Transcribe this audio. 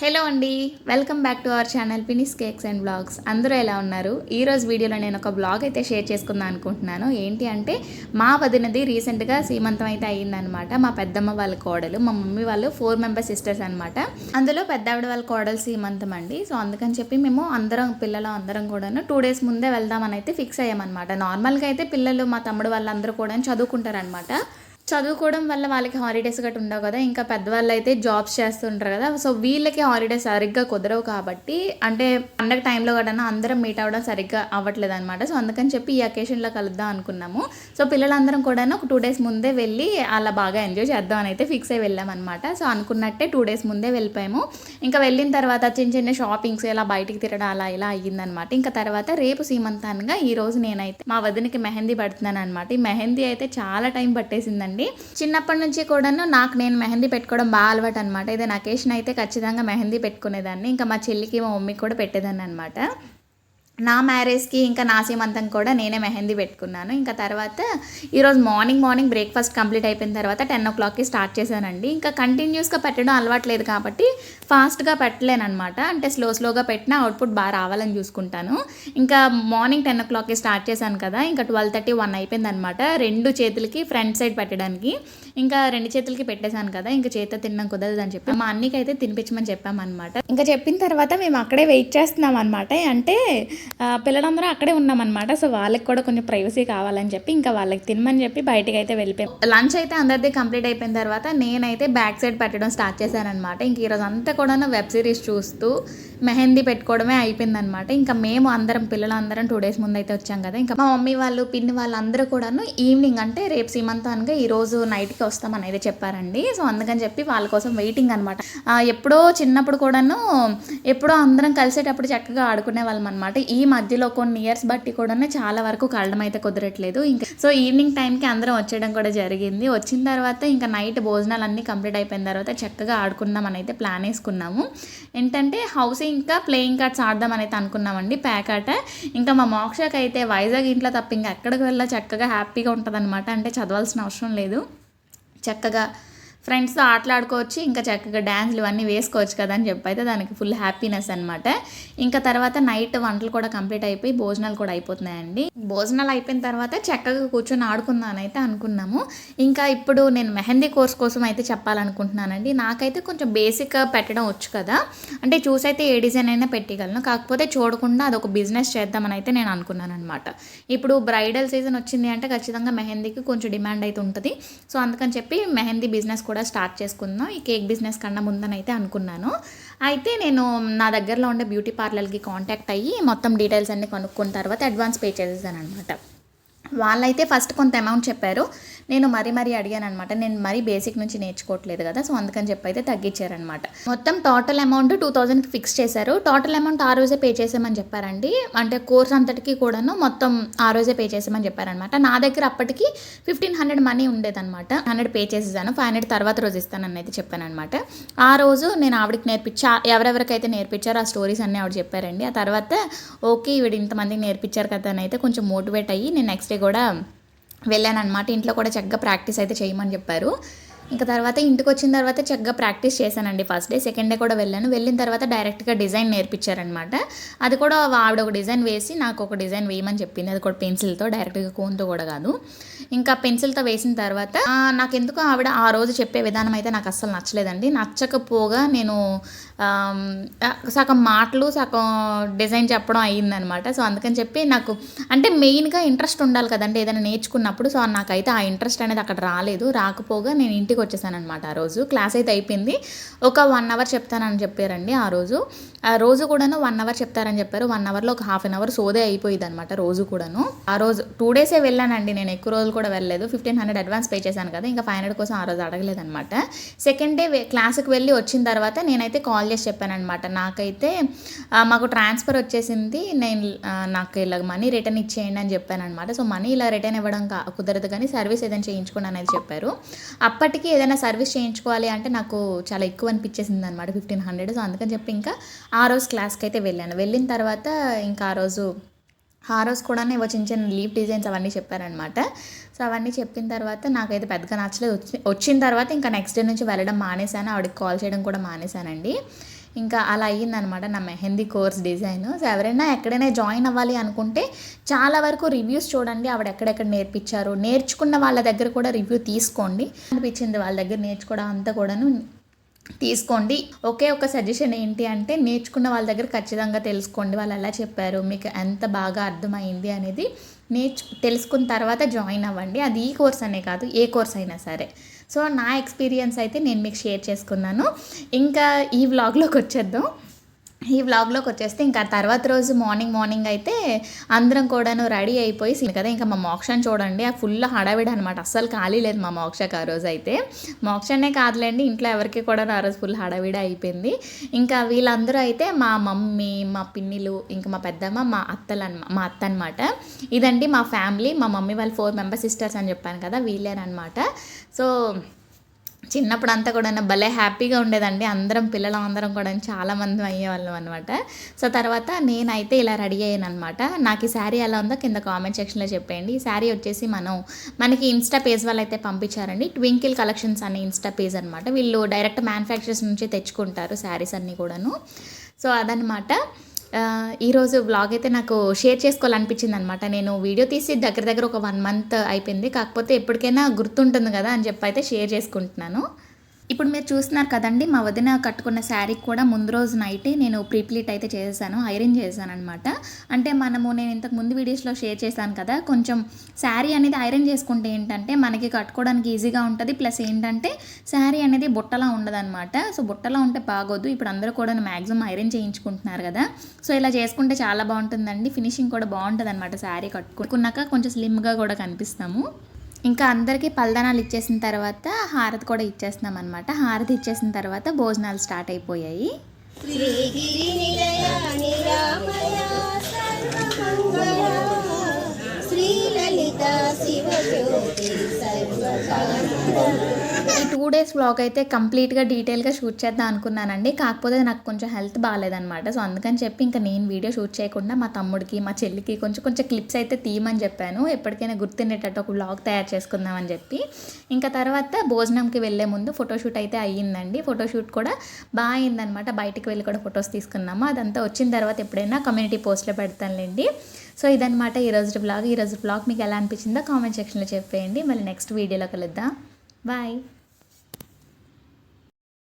Hello అండి welcome back to our channel penis cakes and blogs. అందరూ ఎలా ఉన్నారు? ఈరోజు వీడియోలో నేను ఒక బ్లాగ్ అయితే షేర్ చేసుకుందాం అనుకుంటున్నాను. ఏంటి అంటే మా వదినది రీసెంట్గా సీమంతం అయితే అయ్యిందనమాట మా పెద్దమ్మ వాళ్ళ కోడలు మా మమ్మీ వాళ్ళు ఫోర్ మెంబర్ సిస్టర్స్ అనమాట అందులో పెద్దావిడ వాళ్ళ కోడలు సీమంతం అండి. సో అందుకని చెప్పి మేము అందరం పిల్లలు అందరం కూడాను టూ డేస్ ముందే వెళ్దామని అయితే ఫిక్స్ అయ్యామన్నమాట. నార్మల్గా అయితే పిల్లలు మా తమ్ముడు వాళ్ళందరూ కూడా చదువుకుంటారనమాట చదువుకోవడం వల్ల వాళ్ళకి హాలిడేస్ గట్రా ఉండవు కదా. ఇంకా పెద్దవాళ్ళు అయితే జాబ్స్ చేస్తుంటారు కదా. సో వీళ్ళకి హాలిడేస్ సరిగ్గా కుదరవు కాబట్టి అంటే పండగ టైంలో కూడా అందరం మీట్ అవ్వడం సరిగ్గా అవ్వట్లేదు అనమాట సో అందుకని చెప్పి ఈ అకేషన్లో కలుద్దాం అనుకున్నాము. సో పిల్లలందరం కూడా ఒక టూ డేస్ ముందే వెళ్ళి అలా బాగా ఎంజాయ్ చేద్దాం అని అయితే ఫిక్స్ అయ్యి వెళ్ళామన్నమాట. సో అనుకున్నట్టే టూ డేస్ ముందే వెళ్ళిపోయాము. ఇంకా వెళ్ళిన తర్వాత చిన్న చిన్న షాపింగ్స్ ఇలా బయటికి తిరగడం అలా ఇలా అయ్యిందనమాట ఇంకా తర్వాత రేపు సీమంతానుగా ఈ రోజు నేనైతే మా వదినకి మెహందీ పడుతున్నాను అనమాట ఈ మెహందీ అయితే చాలా టైం పట్టేసిందండి. చిన్నప్పటి నుంచి కూడాను నాకు నేను మెహందీ పెట్టుకోవడం బాగా అలవాటు అనమాట ఏదైనా అకేషన్ అయితే ఖచ్చితంగా మెహందీ పెట్టుకునేదాన్ని. ఇంకా మా చెల్లికి మా మమ్మీకి కూడా పెట్టేదాన్ని అనమాట నా మ్యారేజ్కి ఇంకా నా సీమంతం కూడా నేనే మెహందీ పెట్టుకున్నాను. ఇంకా తర్వాత ఈరోజు మార్నింగ్ మార్నింగ్ బ్రేక్ఫాస్ట్ కంప్లీట్ అయిపోయిన తర్వాత టెన్ ఓ క్లాక్కి స్టార్ట్ చేశానండి. ఇంకా కంటిన్యూస్గా పెట్టడం అలవాట్లేదు కాబట్టి ఫాస్ట్గా పెట్టలేనమాట అంటే స్లో స్లోగా పెట్టినా అవుట్పుట్ బాగా రావాలని చూసుకుంటాను. ఇంకా మార్నింగ్ టెన్ ఓ క్లాక్కి స్టార్ట్ చేశాను కదా ఇంకా ట్వెల్వ్ థర్టీ వన్ అయిపోయింది అనమాట రెండు చేతులకి ఫ్రంట్ సైడ్ పెట్టడానికి. ఇంకా రెండు చేతులకి పెట్టేశాను కదా ఇంకా చేత తినడం కుదరదు అని చెప్పి మా అన్నికి అయితే తినిపించమని చెప్పామన్నమాట. ఇంకా చెప్పిన తర్వాత మేము అక్కడే వెయిట్ చేస్తున్నాం అనమాట అంటే పిల్లలందరూ అక్కడే ఉన్నామన్నమాట. సో వాళ్ళకి కూడా కొంచెం ప్రైవసీ కావాలని చెప్పి ఇంకా వాళ్ళకి తినమని చెప్పి బయటకి అయితే వెళ్ళిపోయాం లంచ్ అయితే అందరిది కంప్లీట్ అయిపోయిన తర్వాత నేనైతే బ్యాక్ సైడ్ పెట్టడం స్టార్ట్ చేశానమాట ఇంక ఈరోజు అంతా కూడా వెబ్ సిరీస్ చూస్తూ మెహందీ పెట్టుకోవడమే అయిపోయిందనమాట ఇంకా మేము అందరం పిల్లలందరం టూ డేస్ ముందు అయితే వచ్చాం కదా. ఇంకా మా మమ్మీ వాళ్ళు పిన్ని వాళ్ళందరూ కూడాను ఈవినింగ్ అంటే రేపు సీమంతానికి ఈ రోజు నైట్కి వస్తామని అయితే చెప్పారండి. సో అందుకని చెప్పి వాళ్ళ కోసం వెయిటింగ్ అనమాట ఎప్పుడో చిన్నప్పుడు కూడాను ఎప్పుడో అందరం కలిసేటప్పుడు చక్కగా ఆడుకునే వాళ్ళం అనమాట ఈ మధ్యలో కొన్ని ఇయర్స్ బట్టి కూడా చాలా వరకు కలడం అయితే కుదరట్లేదు. ఇంకా సో ఈవినింగ్ టైంకి అందరం వచ్చేయడం కూడా జరిగింది. వచ్చిన తర్వాత ఇంకా నైట్ భోజనాలు అన్నీ కంప్లీట్ అయిపోయిన తర్వాత చక్కగా ఆడుకుందాం అని అయితే ప్లాన్ వేసుకున్నాము. ఏంటంటే హౌసింగ్ ఇంకా ప్లేయింగ్ కార్డ్స్ ఆడదామని అయితే అనుకున్నామండి ప్యాక్ ఆట. ఇంకా మా మోక్షకి అయితే వైజాగ్ ఇంట్లో తప్ప ఇంకా ఎక్కడికి వెళ్ళా చక్కగా హ్యాపీగా ఉంటుంది అంటే చదవాల్సిన అవసరం లేదు. చక్కగా ఫ్రెండ్స్తో ఆటలాడుకోవచ్చు ఇంకా చక్కగా డ్యాన్స్లు ఇవన్నీ వేసుకోవచ్చు కదా అని చెప్పి అయితే దానికి ఫుల్ హ్యాపీనెస్ అనమాట ఇంకా తర్వాత నైట్ వంటలు కూడా కంప్లీట్ అయిపోయి భోజనాలు కూడా అయిపోతున్నాయండి. భోజనాలు అయిపోయిన తర్వాత చక్కగా కూర్చొని ఆడుకుందాం అయితే అనుకున్నాము. ఇంకా ఇప్పుడు నేను మెహందీ కోర్స్ కోసం అయితే చెప్పాలనుకుంటున్నానండి. నాకైతే కొంచెం బేసిక్గా పెట్టడం వచ్చు కదా. అంటే చూసైతే ఏ డిజైన్ అయినా పెట్టగలను. కాకపోతే చూడకుండా అదొక బిజినెస్ చేద్దామని అయితే నేను అనుకున్నాను అనమాట ఇప్పుడు బ్రైడల్ సీజన్ వచ్చింది అంటే ఖచ్చితంగా మెహందీకి కొంచెం డిమాండ్ అయితే ఉంటుంది. సో అందుకని చెప్పి మెహందీ బిజినెస్ కూడా స్టార్ట్ చేసుకుందాం. ఈ కేక్ బిజినెస్ కన్నా ముందని అయితే అనుకున్నాను. అయితే నేను నా దగ్గరలో ఉండే బ్యూటీ పార్లర్కి కాంటాక్ట్ అయ్యి మొత్తం డీటెయిల్స్ అన్ని కనుక్కున్న తర్వాత అడ్వాన్స్ పే చేసేసాను అనమాట వాళ్ళైతే ఫస్ట్ కొంత అమౌంట్ చెప్పారు. నేను మరీ మరీ అడిగాను అనమాట నేను మరీ బేసిక్ నుంచి నేర్చుకోవట్లేదు కదా సో అందుకని చెప్పి అయితే తగ్గించారనమాట మొత్తం టోటల్ అమౌంట్ టూ థౌజండ్కి ఫిక్స్ చేశారు. టోటల్ అమౌంట్ ఆ రోజే పే చేసామని చెప్పారండి. అంటే కోర్స్ అంతటికి కూడాను మొత్తం ఆ రోజే పే చేసామని చెప్పారనమాట నా దగ్గర అప్పటికి ఫిఫ్టీన్ హండ్రెడ్ మనీ ఉండేదన్నమాట. హండ్రెడ్ పే చేసేసాను. ఫైవ్ హండ్రెడ్ తర్వాత రోజు ఇస్తానని అయితే చెప్పానమాట ఆ రోజు నేను ఆవిడకి నేర్పించా ఎవరెవరికైతే నేర్పించారో ఆ స్టోరీస్ అన్నీ ఆవిడ చెప్పారండి. ఆ తర్వాత ఓకే ఈవిడ ఇంతమందికి నేర్పించారు కదా అని అయితే కొంచెం మోటివేట్ అయ్యి నేను నెక్స్ట్ డే కూడా వెళ్ళాను అనమాట ఇంట్లో కూడా చక్కగా ప్రాక్టీస్ అయితే చేయమని చెప్పారు. ఇంకా తర్వాత ఇంటికి వచ్చిన తర్వాత చక్కగా ప్రాక్టీస్ చేశానండి. ఫస్ట్ డే సెకండ్ డే కూడా వెళ్ళాను. వెళ్ళిన తర్వాత డైరెక్ట్గా డిజైన్ నేర్పించారనమాట. అది కూడా ఆవిడ ఒక డిజైన్ వేసి నాకు ఒక డిజైన్ వేయమని చెప్పింది. అది కూడా పెన్సిల్తో డైరెక్ట్గా కోన్తో కూడా కాదు. ఇంకా పెన్సిల్తో వేసిన తర్వాత నాకు ఎందుకో ఆవిడ ఆ రోజు చెప్పే విధానం అయితే నాకు అస్సలు నచ్చలేదండి. నచ్చకపోగా నేను సగం మాటలు సగం డిజైన్ చెప్పడం అయ్యిందనమాట. సో అందుకని చెప్పి నాకు అంటే మెయిన్గా ఇంట్రెస్ట్ ఉండాలి కదండి ఏదైనా నేర్చుకున్నప్పుడు. సో నాకైతే ఆ ఇంట్రెస్ట్ అనేది అక్కడ రాలేదు. రాకపోగా నేను ఇంటికి వచ్చేసాను అనమాట ఆ రోజు. క్లాస్ అయితే అయిపోయింది. ఒక వన్ అవర్ చెప్తానని చెప్పారండి ఆ రోజు. ఆ రోజు కూడాను వన్ అవర్ చెప్తారని చెప్పారు. వన్ అవర్లో ఒక హాఫ్ అన్ అవర్ సోదే అయిపోయింది అనమాట రోజు కూడాను. ఆ రోజు టూ డేసే వెళ్ళానండి నేను. ఎక్కువ రోజులు కూడా వెళ్ళలేదు. ఫిఫ్టీన్ హండ్రెడ్ అడ్వాన్స్ పే చేశాను కదా. ఇంకా ఫైవ్ హండ్రెడ్ కోసం ఆ రోజు అడగలేదనమాట సెకండ్ డే క్లాస్కి వెళ్ళి వచ్చిన తర్వాత నేనైతే కాల్ చేసి చెప్పానమాట నాకైతే మాకు ట్రాన్స్ఫర్ వచ్చేసింది. నేను నాకు ఇలా మనీ రిటర్న్ ఇచ్చేయండి అని చెప్పాను అనమాట సో మనీ ఇలా రిటర్న్ ఇవ్వడం కా కుదరదు కానీ సర్వీస్ ఏదైనా చేయించుకోండి అనేది చెప్పారు. అప్పటికి ఏదైనా సర్వీస్ చేయించుకోవాలి అంటే నాకు చాలా ఎక్కువ అనిపించేసింది అనమాట ఫిఫ్టీన్ హండ్రెడ్. సో అందుకని చెప్పి ఇంకా ఆ రోజు క్లాస్కి అయితే వెళ్ళాను. వెళ్ళిన తర్వాత ఇంకా ఆ రోజు ఆ రోజు కూడా ఏవో చిన్న చిన్న లీవ్ డిజైన్స్ అవన్నీ చెప్పారనమాట సో అవన్నీ చెప్పిన తర్వాత నాకైతే పెద్దగా నచ్చలేదు. వచ్చి వచ్చిన తర్వాత ఇంకా నెక్స్ట్ డే నుంచి వెళ్ళడం మానేశాను. ఆవిడకి కాల్ చేయడం కూడా మానేశానండి. ఇంకా అలా అయ్యిందనమాట నా మెహందీ కోర్స్ డిజైన్. సో ఎవరైనా ఎక్కడైనా జాయిన్ అవ్వాలి అనుకుంటే చాలా వరకు రివ్యూస్ చూడండి ఆవిడ ఎక్కడెక్కడ నేర్పించారు. నేర్చుకున్న వాళ్ళ దగ్గర కూడా రివ్యూ తీసుకోండి. అనిపించింది వాళ్ళ దగ్గర నేర్చుకోవడం అంతా కూడాను తీసుకోండి. ఒకే ఒక సజెషన్ ఏంటి అంటే నేర్చుకున్న వాళ్ళ దగ్గర ఖచ్చితంగా తెలుసుకోండి. వాళ్ళు ఎలా చెప్పారు మీకు ఎంత బాగా అర్థమైంది అనేది నేర్చు తెలుసుకున్న తర్వాత జాయిన్ అవ్వండి. అది ఈ కోర్స్ అనే కాదు ఏ కోర్స్ అయినా సరే. సో నా ఎక్స్పీరియన్స్ అయితే నేను మీకు షేర్ చేసుకున్నాను. ఇంకా ఈ వ్లాగ్లోకి వచ్చేద్దాం. ఈ వ్లాగ్లోకి వచ్చేస్తే ఇంకా తర్వాత రోజు మార్నింగ్ మార్నింగ్ అయితే అందరం కూడాను రెడీ అయిపోయి కదా ఇంకా మా మోక్షాన్ని చూడండి. ఆ ఫుల్ హడావిడి అనమాట అస్సలు ఖాళీ లేదు మా మోక్షకు ఆ రోజు అయితే. మోక్షనే కాదులేండి ఇంట్లో ఎవరికి కూడా ఆ రోజు ఫుల్ హడావిడి అయిపోయింది. ఇంకా వీళ్ళందరూ అయితే మా మమ్మీ మా పిన్నిలు ఇంకా మా పెద్దమ్మ మా అత్తలు అన్న మా అత్త అనమాట ఇదండి మా ఫ్యామిలీ మా మమ్మీ వాళ్ళు ఫోర్ మెంబర్ సిస్టర్స్ అని చెప్పాను కదా వీళ్ళేనమాట సో చిన్నప్పుడు అంతా కూడా భలే హ్యాపీగా ఉండేదండి. అందరం పిల్లలు అందరం కూడా చాలామంది అయ్యేవాళ్ళం అనమాట సో తర్వాత నేనైతే ఇలా రెడీ అయ్యాను అనమాట నాకు ఈ శారీ ఎలా ఉందో కింద కామెంట్ సెక్షన్లో చెప్పేయండి. ఈ శారీ వచ్చేసి మనం మనకి ఇన్స్టా పేజ్ వాళ్ళు అయితే పంపించారండి. ట్వింకిల్ కలెక్షన్స్ అనే ఇన్స్టా పేజ్ అనమాట వీళ్ళు డైరెక్ట్ మ్యానుఫ్యాక్చరర్స్ నుంచి తెచ్చుకుంటారు శారీస్ అన్నీ కూడాను. సో అదనమాట ఈరోజు బ్లాగ్ అయితే నాకు షేర్ చేసుకోవాలనిపించింది అనమాట నేను వీడియో తీసి దగ్గర దగ్గర ఒక వన్ మంత్ అయిపోయింది. కాకపోతే ఎప్పటికైనా గుర్తుంటుంది కదా అని చెప్పి అయితే షేర్ చేసుకుంటున్నాను. ఇప్పుడు మీరు చూస్తున్నారు కదండి మా వదిన కట్టుకున్న శారీకి కూడా ముందు రోజు నైటే నేను ప్రీప్లీట్ అయితే చేసేసాను ఐరన్ చేశాను అనమాట అంటే మనము నేను ఇంతకు ముందు వీడియోస్లో షేర్ చేశాను కదా కొంచెం శారీ అనేది ఐరన్ చేసుకుంటే ఏంటంటే మనకి కట్టుకోవడానికి ఈజీగా ఉంటుంది. ప్లస్ ఏంటంటే శారీ అనేది బుట్టలా ఉండదన్నమాట. సో బుట్టలా ఉంటే బాగోదు. ఇప్పుడు అందరూ కూడా మ్యాక్సిమం ఐరన్ చేయించుకుంటున్నారు కదా. సో ఇలా చేసుకుంటే చాలా బాగుంటుందండి. ఫినిషింగ్ కూడా బాగుంటుంది అనమాట శారీ కట్టుకున్నాక. కొంచెం స్లిమ్గా కూడా కనిపిస్తాము. ఇంకా అందరికీ పల్దనాలు ఇచ్చేసిన తర్వాత హారతి కూడా ఇచ్చేస్తున్నాం అనమాట హారతి ఇచ్చేసిన తర్వాత భోజనాలు స్టార్ట్ అయిపోయాయి. శ్రీగిరి నిలయ నిరామయ సర్వమంగళ శ్రీలలిత శివజ్యోతి డేస్ వ్లాగ్ అయితే కంప్లీట్గా డీటెయిల్గా షూట్ చేద్దాం అనుకున్నానండి. కాకపోతే నాకు కొంచెం హెల్త్ బాగాలేదనమాట సో అందుకని చెప్పి ఇంకా నేను వీడియో షూట్ చేయకుండా మా తమ్ముడికి మా చెల్లికి కొంచెం కొంచెం క్లిప్స్ అయితే తీయమని చెప్పాను. ఎప్పటికైనా గుర్తుండేటట్టు ఒక వ్లాగ్ తయారు చేసుకుందామని చెప్పి. ఇంకా తర్వాత భోజనంకి వెళ్ళే ముందు ఫోటోషూట్ అయితే అయ్యిందండి. ఫోటోషూట్ కూడా బాగా అయిందనమాట బయటికి వెళ్ళి కూడా ఫొటోస్ తీసుకున్నాము. అదంతా వచ్చిన తర్వాత ఎప్పుడైనా కమ్యూనిటీ పోస్ట్లో పెడతానులేండి. సో ఇదనమాట ఈరోజు బ్లాగ్ ఈరోజు బ్లాగ్ మీకు ఎలా అనిపించిందో కామెంట్ సెక్షన్లో చెప్పేయండి. మళ్ళీ నెక్స్ట్ వీడియోలో కలుద్దాం. బాయ్.